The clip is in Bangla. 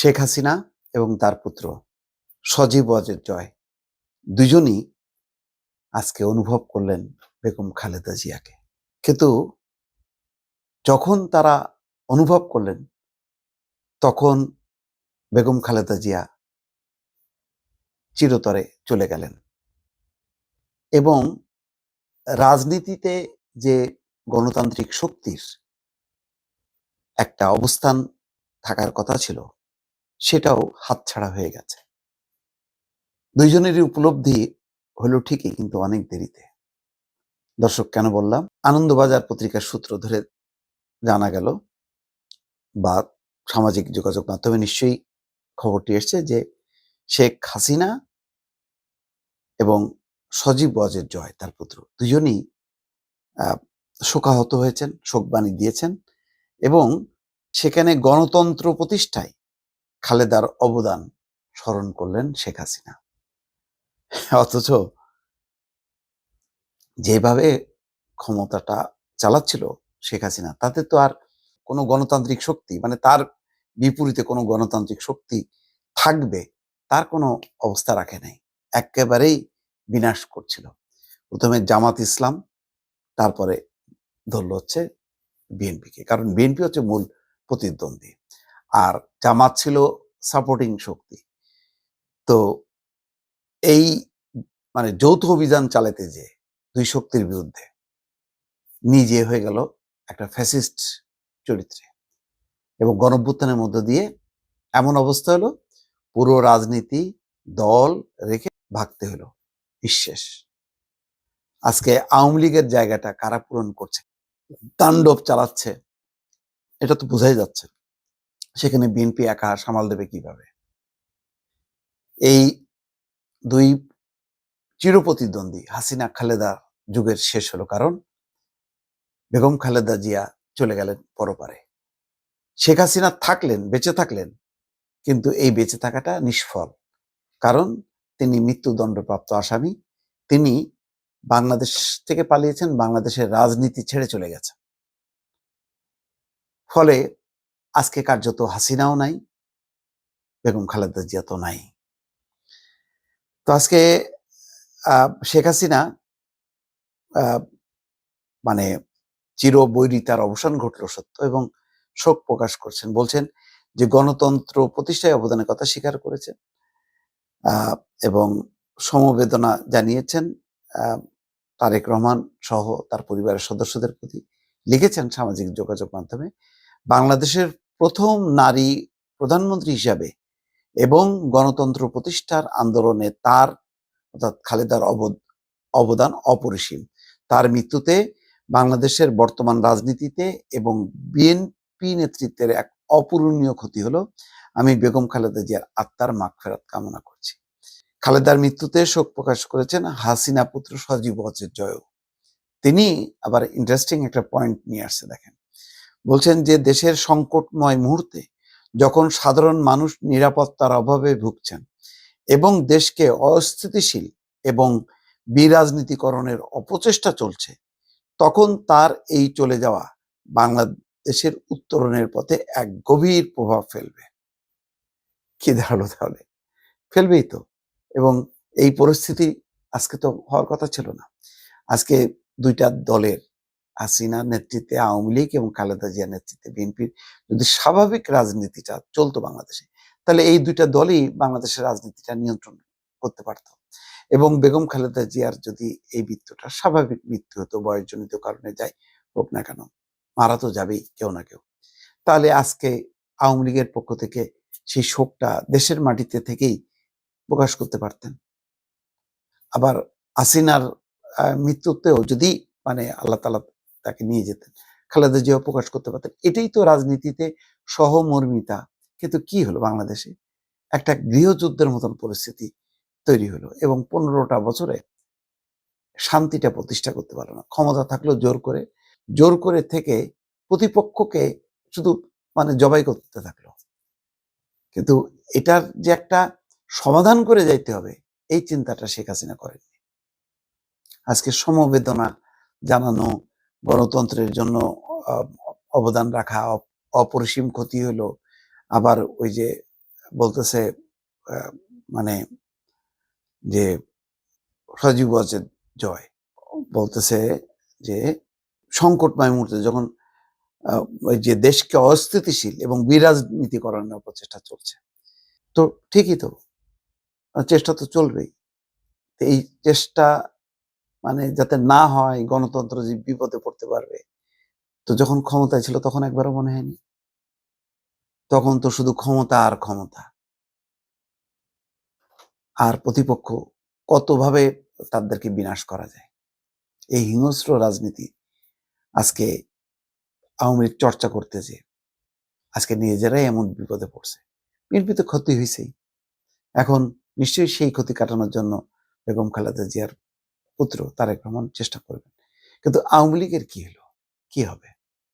শেখ হাসিনা এবং তার পুত্র। সজীব ওয়াজেদ জয়। দুজনই আজকে অনুভব করলেন বেগম খালেদা জিয়াকে। কিন্তু যখন তারা অনুভব করলেন, তখন বেগম খালেদা জিয়া চিরতরে চলে গেলেন। এবং রাজনীতিতে যে গণতান্ত্রিক শক্তির একটা অবস্থান থাকার কথা ছিল সেটাও হাতছাড়া হয়ে গেছে। দুইজনেরই উপলব্ধি হলো ঠিকই, কিন্তু অনেক দেরিতে। দর্শক, কেন বললাম? আনন্দবাজার পত্রিকার সূত্র ধরে জানা গেল বা সামাজিক যোগাযোগ মাধ্যমে নিশ্চয়ই খবরটি এসছে যে শেখ হাসিনা এবং সজীব ওয়াজের জয়, তার পুত্র, দুজনই শোকাহত হয়েছেন শোকবাণী দিয়েছেন এবং সেখানে গণতন্ত্র প্রতিষ্ঠায় খালেদার অবদান স্মরণ করলেন শেখ হাসিনা। অথচ যেভাবে ক্ষমতাটা চালাচ্ছিল শেখ হাসিনা, তাতে তো আর কোনো গণতান্ত্রিক শক্তি মানে তার বিপরীতে কোনো গণতান্ত্রিক শক্তি থাকবে, তার কোনো অবস্থা রাখে নাই। একেবারেই বিনাশ করছিল। প্রথমে জামাত ইসলাম, তারপরে ধরল হচ্ছে বিএনপিকে, কারণ বিএনপি হচ্ছে মূল প্রতিদ্বন্দ্বী। আর জামাত ছিল সাপোর্টিং শক্তি। তো এই মানে যৌথ অভিযান চালাতে যে দুই শক্তির বিরুদ্ধে, নিজে হয়ে গেল একটা ফ্যাসিস্ট চরিত্রে। এবং গণভ্যুত্থানের মধ্য দিয়ে এমন অবস্থা হলো, পুরো রাজনীতি, দল রেখে ভাগতে হলো, নিঃশেষ। আজকে আওয়ামী লীগের জায়গাটা কারা পূরণ করছে, তাণ্ডব চালাচ্ছে, এটা তো বোঝাই যাচ্ছে সেখানে বিএনপি একা সামাল দেবে কীভাবে? এই দুই চিরপ্রতিদ্বন্দ্বী, হাসিনা খালেদা যুগের শেষ হলো কারণ বেগম খালেদা জিয়া চলে গেলেন পরপারে। শেখ হাসিনা থাকলেন, বেঁচে থাকলেন, কিন্তু এই বেঁচে থাকাটা নিষ্ফল। কারণ তিনি মৃত্যুদণ্ডপ্রাপ্ত আসামি, তিনি বাংলাদেশ থেকে পালিয়েছেন, বাংলাদেশের রাজনীতি ছেড়ে চলে গেছে ফলে আজকে কার্যত হাসিনাও নাই, বেগম খালেদা জিয়া তো নাই। তো আজকে শেখ হাসিনা মানে চির বৈরিতার অবসান ঘটল সত্য এবং শোক প্রকাশ করছেন। বলছেন যে গণতন্ত্র প্রতিষ্ঠায় অবদানের কথা স্বীকার করেছেন এবং সমবেদনা জানিয়েছেন তারেক রহমান সহ তার পরিবারের সদস্যদের প্রতি লিখেছেন সামাজিক যোগাযোগ মাধ্যমে। বাংলাদেশের প্রথম নারী প্রধানমন্ত্রী হিসাবে এবং গণতন্ত্র প্রতিষ্ঠার আন্দোলনে তার, অর্থাৎ খালেদার অবদ- অবদান অপরিসীম। তার মৃত্যুতে বাংলাদেশের বর্তমান রাজনীতিতে এবং বিএনপি নেতৃত্বের এক অপূরণীয় ক্ষতি হলো আমি বেগম খালেদা জিয়ার আত্মার মাগফেরাত কামনা করছি। খালেদার মৃত্যুতে শোক প্রকাশ করেছেন হাসিনা পুত্র সজীব হজের জয় তিনি আবার ইন্টারেস্টিং একটা পয়েন্ট নিয়ে আসছে দেখেন। বলছেন যে দেশের সংকটময় মুহূর্তে যখন সাধারণ মানুষ নিরাপত্তার অভাবে ভুগছেন এবং দেশকে অস্থিতিশীল এবং বিরাজনীতিকরণের অপচেষ্টা চলছে, তখন তার এই চলে যাওয়া বাংলাদেশের উত্তরণের পথে এক গভীর প্রভাব ফেলবে। কি দাঁড়াল তাহলে। ফেলবেই তো। এবং এই পরিস্থিতি আজকে তো হওয়ার কথা ছিল না। আজকে দুইটা দলের হাসিনার নেতৃত্বে, আওয়ামী লীগ এবং খালেদা জিয়ার নেতৃত্বে বিএনপির যদি স্বাভাবিক রাজনীতিটা চলতো বাংলাদেশে, তাহলে এই দুইটা দলই বাংলাদেশের রাজনীতিটা নিয়ন্ত্রণ করতে পারত। এবং বেগম খালেদা জিয়ার যদি এই মৃত্যুটা স্বাভাবিক মৃত্যু হতো, বয়সজনিত কারণে যাই হোক না কেন, মারা তো যাবেই কেউ না কেউ, তাহলে আজকে আওয়ামী লীগের পক্ষ থেকে সেই শোকটা দেশের মাটিতে থেকেই প্রকাশ করতে পারতেন। আবার আসিনার মৃত্যুতেও যদি মানে আল্লাহ তালা তাকে নিয়ে যেতেন। খালেদা জিয়াও প্রকাশ করতে পারতেন। এটাই তো রাজনীতিতে সহমর্মিতা। কিন্তু কি হলো বাংলাদেশে? একটা গৃহযুদ্ধের মতন পরিস্থিতি তৈরি হলো এবং পনেরোটা বছরে শান্তিটা প্রতিষ্ঠা করতে পারল না। ক্ষমতা থাকলেও জোর করে। জোর করে থেকে প্রতিপক্ষকে শুধু মানে জবাই করতে থাকল। কিন্তু এটার যে একটা সমাধান করে যাইতে হবে, এই চিন্তাটা শেখ হাসিনা করেননি। আজকে সমবেদনা জানানো গণতন্ত্রের জন্য অবদান রাখা অপ- অপরিসীম ক্ষতি হলো। আবার ওই যে বলতেছে মানে যে সজীব ওয়াজেদ জয় বলতেছে যে সংকটময় মুহূর্তে যখন ওই যে দেশকে অস্থিতিশীল এবং বিরাজনীতি বিরাজনীতিকরণের প্রচেষ্টা চলছে। তো ঠিকই তো, চেষ্টা তো চলবেই। এই চেষ্টা মানে যাতে না হয় গণতন্ত্র যে বিপদে পড়তে পারবে। তো যখন ক্ষমতায় ছিল তখন একবারও মনে হয়নি। তখন তো শুধু ক্ষমতা আর ক্ষমতা। আর প্রতিপক্ষ কতভাবে তাদেরকে বিনাশ করা যায়? এই হিংস্র রাজনীতি আজকে আওয়ামী লীগ চর্চা করতে যে আজকে নিজেরাই এমন বিপদে পড়ছে। বিএনপি তো ক্ষতি হয়েছেই এখন নিশ্চয়ই সেই ক্ষতি কাটানোর জন্য বেগম খালেদা জিয়ার পুত্র তারেক রহমান চেষ্টা করবেন। কিন্তু আওয়ামী লীগের কি হলো? কি হবে?